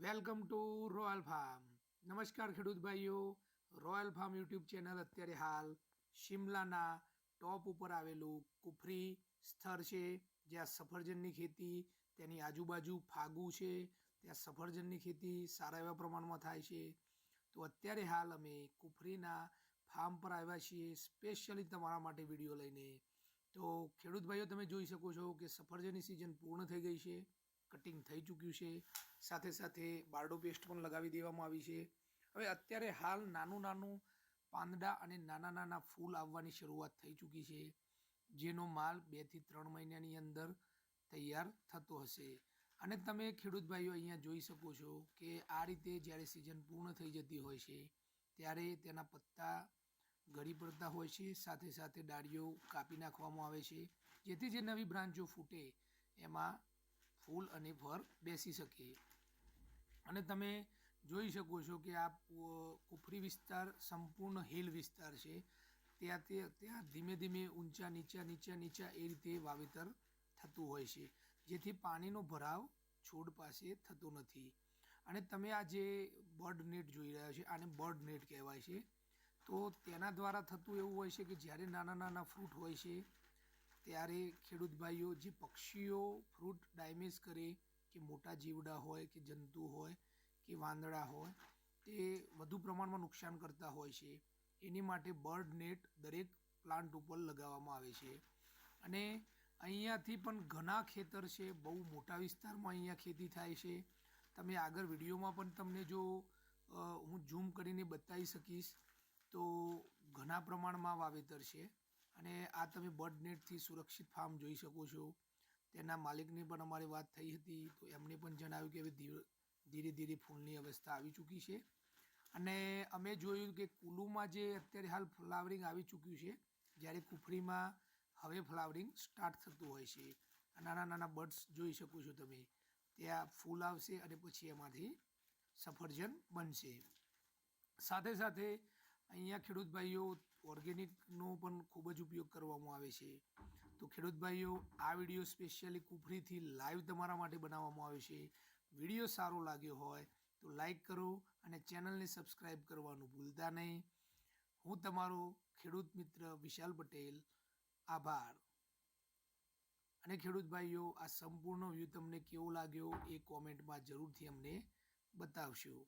Welcome to royal farm. નમસ્કાર ખેડૂત ભાઈઓ. રોયલ ફાર્મ યુટ્યુબ ચેનલ અત્યારે હાલ શિમલાના ટોપ ઉપર આવેલું કુફરી સ્થળ છે. જ્યાં સફરજનની ખેતી, તેની આજુબાજુ ફાગુ છે. ત્યાં સફરજનની ખેતી સારા એવા પ્રમાણમાં થાય છે. તો અત્યારે હાલ અમે કુફરીના ફાર્મ પર આવ્યા છીએ, સ્પેશિયલી તમારા માટે વીડિયો લઈને. તો ખેડૂત ભાઈઓ, તમે જોઈ શકો છો કે સફરજનની સિઝન પૂર્ણ થઈ ગઈ છે. કટિંગ થઈ ચૂક્યું છે. સાથે સાથે બારડો પેસ્ટ પણ લગાવી દેવામાં આવી છે. હવે અત્યારે હાલ નાનું નાનું પાંદડા અને નાના નાના ફૂલ આવવાની શરૂઆત થઈ ચૂકી છે, જેનો માલ બેથી ત્રણ મહિનાની અંદર તૈયાર થતો હશે. અને તમે ખેડૂત ભાઈઓ અહીંયા જોઈ શકો છો કે આ રીતે જ્યારે સિઝન પૂર્ણ થઈ જતી હોય છે, ત્યારે તેના પત્તા ગળી પડતા હોય છે. સાથે સાથે ડાળીઓ કાપી નાખવામાં આવે છે, જેથી જે નવી બ્રાન્ચો ફૂટે, એમાં ફૂલ અને ફર બેસી શકે અને તમે જોઈ શકો છો કે આ કુફરી વિસ્તાર સંપૂર્ણ હિલ વિસ્તાર છે. ત્યાં તે, ત્યાં ધીમે ધીમે ઊંચા, નીચા નીચા નીચા એ રીતે વાવેતર થતું હોય છે. જેથી પાણીનો ભરાવ છોડ પાસે થતો નથી. અને તમે આ જે બર્ડ નેટ જોઈ રહ્યા છે, આને બર્ડ નેટ કહેવાય છે. તો તેના દ્વારા થતું એવું હોય છે કે જ્યારે નાના નાના ફ્રૂટ હોય છે ત્યારે ખેડૂત ભાઈઓ જે પક્ષીઓ ફ્રૂટ ડાયમેજ કરે, કે મોટા જીવડા હોય, કે જંતુ હોય, કે વાંદડા હોય, તે વધુ પ્રમાણમાં નુકસાન કરતા હોય છે. એની માટે બર્ડ નેટ દરેક પ્લાન્ટ ઉપર લગાવવામાં આવે છે. અને અહીંયાથી પણ ઘણા ખેતર છે, બહુ મોટા વિસ્તારમાં અહીંયા ખેતી થાય છે. તમે આગળ વિડીયોમાં પણ તમને જો હું ઝૂમ કરીને બતાવી શકીશ, તો ઘણા પ્રમાણમાં વાવેતર છે. અને આ તમે બર્ડ નેટથી સુરક્ષિત ફાર્મ જોઈ શકો છો. તેના માલિકની પણ અમારી વાત થઈ હતી, તો એમને પણ જણાવ્યું કે હવે ધીરે ધીરે ફૂલની અવસ્થા આવી ચૂકી છે. અને અમે જોયું કે કુલુમાં જે અત્યારે હાલ ફ્લાવરિંગ આવી ચૂક્યું છે, જ્યારે કુફરીમાં હવે ફ્લાવરિંગ સ્ટાર્ટ થતું હોય છે. નાના નાના બર્ડ્સ જોઈ શકો છો તમે. ત્યાં ફૂલ આવશે અને પછી એમાંથી સફરજન બનશે. સાથે સાથે અહીંયા ખેડૂત ભાઈઓ ઓર્ગેનિકનો પણ ખૂબ જ ઉપયોગ કરવામાં આવે છે. તો ખેડૂત ભાઈઓ, આ વીડિયો સ્પેશિયલી કુફરીથી લાઈવ તમારા માટે બનાવવામાં આવે છે. વીડિયો સારો લાગ્યો હોય તો લાઈક કરો અને ચેનલને સબસ્ક્રાઈબ કરવાનું ભૂલતા નહીં. હું તમારો ખેડૂત મિત્ર વિશાલ પટેલ, આભાર. અને ખેડૂત ભાઈઓ, આ સંપૂર્ણ વ્યૂ તમને કેવો લાગ્યો એ કોમેન્ટમાં જરૂરથી અમને બતાવશો.